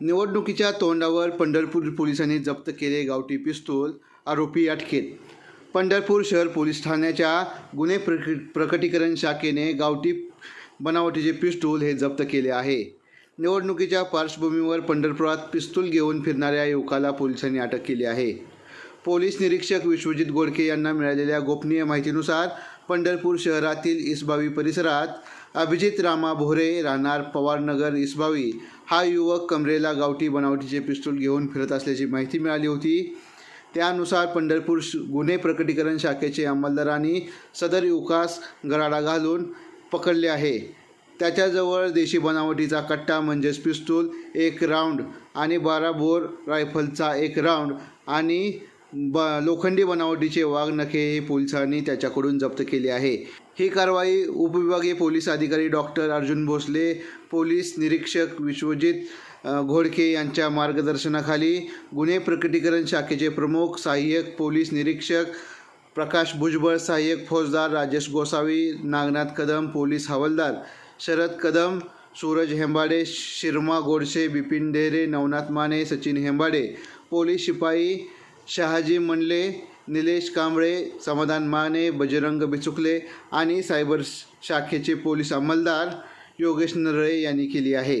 निवडणुकीच्या तोंडावर पंढरपूर पोलिसांनी जप्त केले गावठी पिस्तूल आरोपी अटकेत. पंढरपूर शहर पोलीस ठाण्याच्या गुन्हे प्रक प्रकटीकरण शाखेने गावठी बनावटीचे पिस्तूल हे जप्त केले आहे. निवडणुकीच्या पार्श्वभूमीवर पंढरपुरात पिस्तूल घेऊन फिरणाऱ्या युवकाला पोलिसांनी अटक केली आहे. पोलीस निरीक्षक विश्वजित गोडके यांना मिळालेल्या गोपनीय माहितीनुसार पंढरपूर शहरातील इसबावी परिसरात अभिजित रामा भोरे राहणार पवारनगर इसबावी हा युवक कमरेला गावठी बनावटीचे पिस्तूल घेऊन फिरत असल्याची माहिती मिळाली होती. त्यानुसार पंढरपूर श- गुन्हे प्रकटीकरण शाखेचे अंमलदारांनी सदर युवकास गराडा घालून पकडले आहे. त्याच्याजवळ देशी बनावटीचा कट्टा म्हणजेच पिस्तूल एक राऊंड आणि बारा बोर रायफलचा एक राऊंड आणि ब लोखंडी बनावटीचे वाघनखे हे पोलिसांनी त्याच्याकडून जप्त केले आहे. ही कारवाई उपविभागीय पोलीस अधिकारी डॉक्टर अर्जुन भोसले पोलीस निरीक्षक विश्वजित घोडके यांच्या मार्गदर्शनाखाली गुन्हे प्रकटीकरण शाखेचे प्रमुख सहाय्यक पोलीस निरीक्षक प्रकाश भुजबळ सहाय्यक फौजदार राजेश गोसावी नागनाथ कदम पोलीस हवालदार शरद कदम सूरज हेंबाडे शिरमा गोडसे बिपिन ढेरे नवनाथ माने सचिन हेंबाडे पोलीस शिपाई शहाजी मंडले निलेश कांबळे समाधान माने बजरंग बिचुकले आणि सायबर शाखेचे पोलीस अंमलदार योगेश नरळे यांनी केली आहे.